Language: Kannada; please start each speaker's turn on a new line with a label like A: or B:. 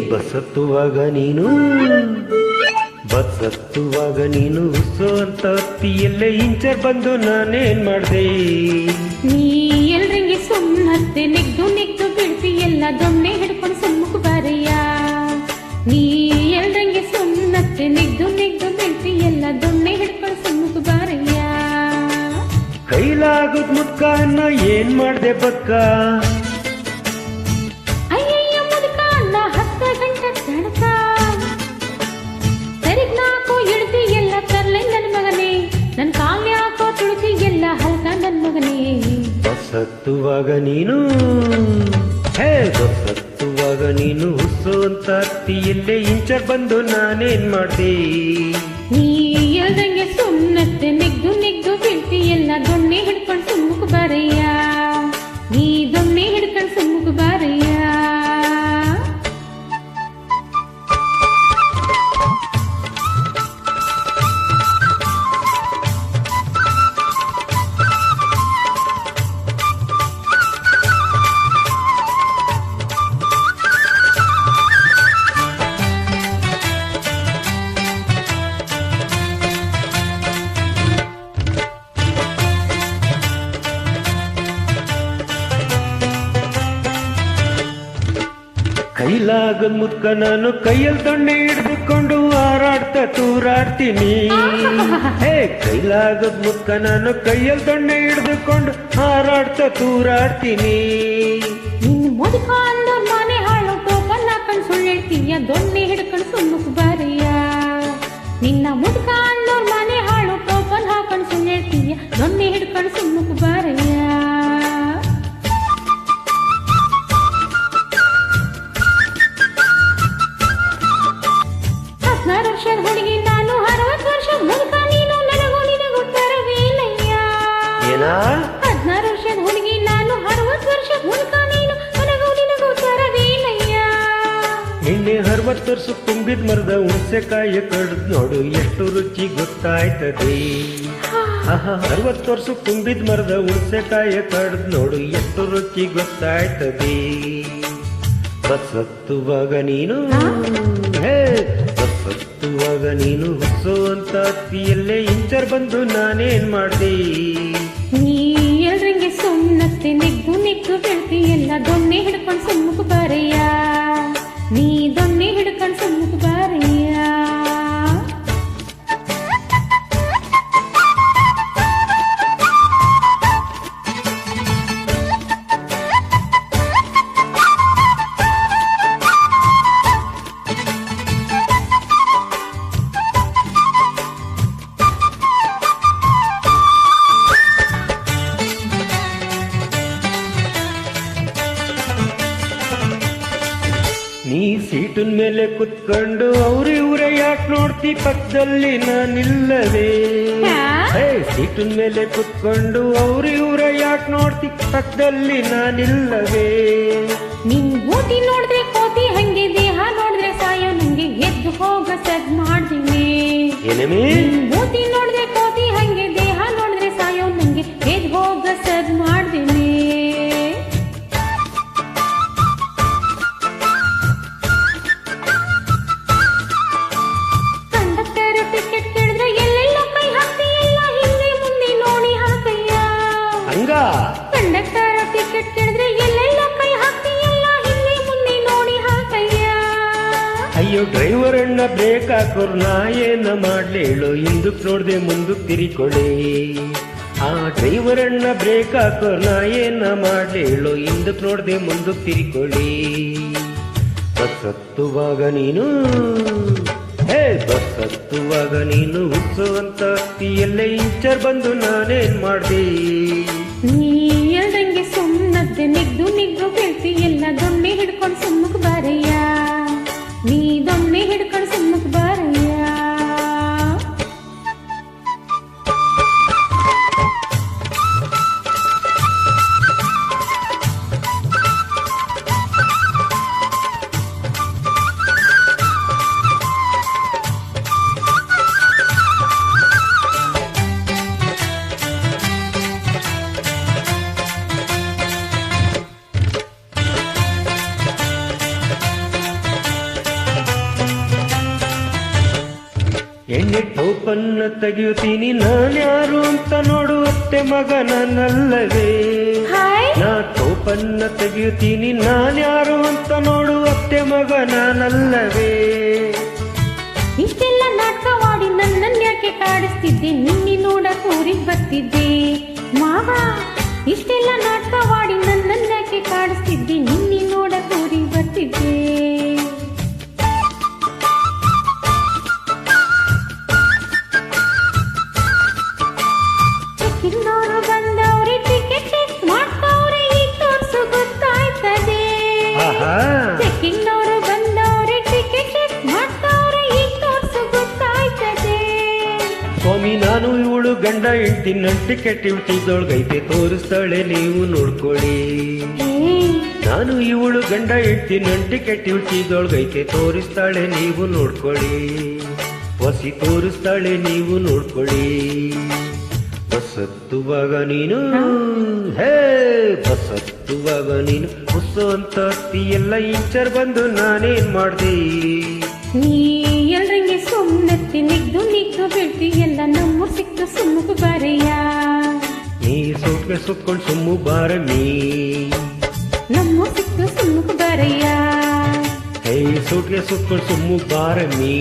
A: ಬಸ್ ಹತ್ತುವಾಗ ನೀನು ಬಸತ್ತುವಾಗ ನೀನು ಉಸೋ ಅಂತ ಹತ್ತಿಯಲ್ಲೇ ಇಂಚರ್ ಬಂದು ನಾನೇನ್ ಮಾಡ್ದೆ?
B: ನೀ ಎಲ್ರಿಗೆ ಸುಮ್ಮತ್ತೆ ನೆಗ್ದು ನೆಗ್ದು ಬಿಡ್ತಿ ಎಲ್ಲ ದೊಣ್ಣೆ ಹಿಡ್ಕೊಂಡು ಸುಮ್ಮಕ್ ಬಾರಯ್ಯ. ನೀ ಎಲ್ರಿಗೆ ಸುಮ್ಮತ್ತೆ ನೆಗ್ದು ನೆಗ್ದು ಬಿಡ್ತಿ ಎಲ್ಲ ದೊಣ್ಣೆ ಹಿಡ್ಕೊಂಡು ಸುಮ್ಮಕ್ ಬಾರಯ್ಯ.
A: ಕೈಲಾಗುದ್ ಮುಕ್ಕ ಏನ್ ಮಾಡ್ದೆ ಬಕ್ಕ ಬಸ್ ಹತ್ತುವಾಗ ನೀನು, ಹೇ, ಸತ್ತುವಾಗ ನೀನು ಉಸೋ ಅಂತ ಇಂಚ ಬಂದು ನಾನೇನ್ ಮಾಡ್ದೆ
B: ನೀ ಇಲ್ದಂಗೆ ಸುಮ್ಮತ್ತೆ ನೆಗ್ದು ನೆಗ್ದು ಬೀಳ್ತಿ ಎಲ್ಲ
A: ಕೈಲಾಗದ್ ಮುದ್ಕ ನಾನು ಕೈಯಲ್ಲಿ ದೊಣ್ಣೆ ಹಿಡಿದುಕೊಂಡು ಹಾರಾಡ್ತಾ ತೂರಾಡ್ತೀನಿ. ಹೇ, ಕೈಲಾಗದ್ ಮುದ್ಕ ನಾನು ಕೈಯಲ್ಲಿ ದೊಣ್ಣೆ ಹಿಡಿದುಕೊಂಡು ಹಾರಾಡ್ತಾ ತೂರಾಡ್ತೀನಿ.
B: ನಿನ್ನ ಮುದುಕ ಮನೆ ಹಾಳು ಟೋಪನ್ ಹಾಕೊಂಡ್ ಸುಳ್ಳು ದೊಣ್ಣೆ ಹಿಡ್ಕೊಂಡು ಸುಮ್ಮಕ್ ವರ್ಷ
A: ತುಂಬಿದ ಮರದ ಹುಣಸೆಕಾಯಿ ಕಡ್ದ್ ನೋಡು ಎಷ್ಟು ರುಚಿ ಗೊತ್ತಾಯ್ತದೆ. ಅರವತ್ತು ವರ್ಷ ತುಂಬಿದ ಮರದ ಹುಣಸೆಕಾಯಿ ಕಡ್ದ್ ನೋಡು ಎಷ್ಟು ರುಚಿ ಗೊತ್ತಾಯ್ತದೆ. ಬಸತ್ತುವಾಗ ನೀನು ಹೇ? ಬಸತ್ತುವಾಗ ನೀನು ಹುಸೋ ಅಂತ ಅತ್ತಿಯಲ್ಲೇ ಇಂಚರ್ ಬಂದು ನಾನೇನ್ ಮಾಡ್ದೆ.
B: ನೀ ಎಲ್ರಂಗೆ ಸುಮ್ಮನತ್ತೆ ನೆಗ್ಗು ನೆಗ್ಗು ಬೆಳ್ತಿ ಎಲ್ಲ ದೊಣ್ಣೆ ಹಿಡ್ಕೊಂಡು
A: ಸೀಟಿನ ಮೇಲೆ ಕುತ್ಕೊಂಡು ಅವ್ರ ಇವ್ರ ಯಾಕೆ ನೋಡ್ತಿ ಪಕ್ಕದಲ್ಲಿ ನಾನಿಲ್ಲವೇ? ಸೀಟಿನ ಮೇಲೆ ಕುತ್ಕೊಂಡು ಅವ್ರ ಇವ್ರ ಯಾಕೆ ನೋಡ್ತಿ ಪಕ್ಕದಲ್ಲಿ ನಾನಿಲ್ಲವೇ?
B: ನಿನ್ ಬೂಟಿ ನೋಡಿದ್ರೆ ಕೋತಿ ಹಂಗೆ ದೇಹ ನೋಡಿದ್ರೆ ಸಾಯೋ ನಂಗೆ ಎದ್ದು ಹೋಗ ಸದ್ ಮಾಡ್ತೀನಿ. ಬೂಟಿ ನೋಡಿದ್ರೆ
A: ಅಯ್ಯೋ ಡ್ರೈವರ್ ಬ್ರೇಕ್ ಹಾಕೋರ್ ನಾ ಏನ ಮಾಡ್ಲೇಳು ಹಿಂದಕ್ಕೆ ಹಿಂದಕ್ ನೋಡ್ದೆ ಮುಂದಕ್ ತಿರಿಕೊಳ್ಳಿ. ಆ ಡ್ರೈವರ್ ಬ್ರೇಕ್ ಹಾಕೋರ್ ನಾ ಏನ ಮಾಡ್ಲೇಳು ಹಿಂದಕ್ಕೆ ಹಿಂದಕ್ ನೋಡ್ದೆ ಮುಂದಕ್ ತಿರಿಕೊಳ್ಳಿ. ಬಸ್ ನೀನು, ಹೇ, ಬಸ್ ಹತ್ತುವಾಗ ನೀನು ಹುಟ್ಟುವಂತ ಎಲ್ಲೇ ಇಂಚರ್ ಬಂದು ನಾನೇನ್ ಮಾಡ್ದೆ?
B: ನೀ ಎಲ್ದಂಗೆ ಸುಮ್ಮನದ್ದೆ ನಿದ್ದು ನಿಗ್ದು
A: ಟೋಪನ್ನ ತೆಗೆಯುತ್ತೀನಿ. ನಾನ್ಯಾರು ಅಂತ ನೋಡುವತ್ತೆ ಮಗ ನನ್ನಲ್ಲವೇ
B: ಹಾಯ್.
A: ನಾ ಟೋಪನ್ನ ತೆಗೆಯುತ್ತೀನಿ. ನಾನ್ಯಾರು ಅಂತ ನೋಡುವತ್ತೆ ಮಗ ನಾನಲ್ಲವೇ
B: ಇಷ್ಟೆಲ್ಲ ನಾಟಕವಾಡಿ ನನ್ನನ್ನು ಯಾಕೆ ಕಾಡಿಸ್ತಿದ್ದೆ? ನಿನ್ನೆ ನೋಡ ಊರಿಗೆ ಬರ್ತಿದ್ದೆ. ಮಾವ ಇಷ್ಟೆಲ್ಲ ನಾಟಕವಾಡಿ
A: ನಾನು ಗಂಡ ಗಂಡ ನಂಟಿ ಟಿಕೆಟ್ ಐತೆ ತೋರಿಸ್ತಾಳೆ ನೀವು ನೋಡ್ಕೊಳ್ಳಿ. ನಾನು ಇವಳು ಗಂಡ ಹೆಂಡ್ತಿನ ಟಿಕೆಟ್ ಇಳ್ತಿದ್ದೊಳಗೈತೆ, ತೋರಿಸ್ತಾಳೆ ನೀವು ನೋಡ್ಕೊಳ್ಳಿ. ಹೊಸಿ ತೋರಿಸ್ತಾಳೆ ನೀವು ನೋಡ್ಕೊಳ್ಳಿ. ಬಸತ್ತುವಾಗ ನೀನು, ಹೇ ಬಸತ್ತುವಾಗ ನೀನು ಹೊಸ ಅಂತ ಎಲ್ಲ ಇಂಚರ್ ಬಂದು ನಾನೇನ್ ಮಾಡ್ದೆ?
B: ನಿಗ್ದು ನಿಗ್ದು ಬಿಡ್ತಿ ಎಲ್ಲ ನಮ್ಮ ಸಿಕ್ತು ಸುಮ್ಮಕು ಬರೆಯ
A: ನೀ ಸೋಟ್ಗೆ ಸುತ್ಕೊಂಡು ಸುಮ್ಮು ಬಾರಮೀ
B: ನಮ್ಮ ಸಿಕ್ತು ಸುಮ್ಮಕು ಬರೆಯ
A: ಹೇ ಸೂಟ್ಗೆ ಸುತ್ಕೊಂಡು ಸುಮ್ಮು ಬಾರಮೀ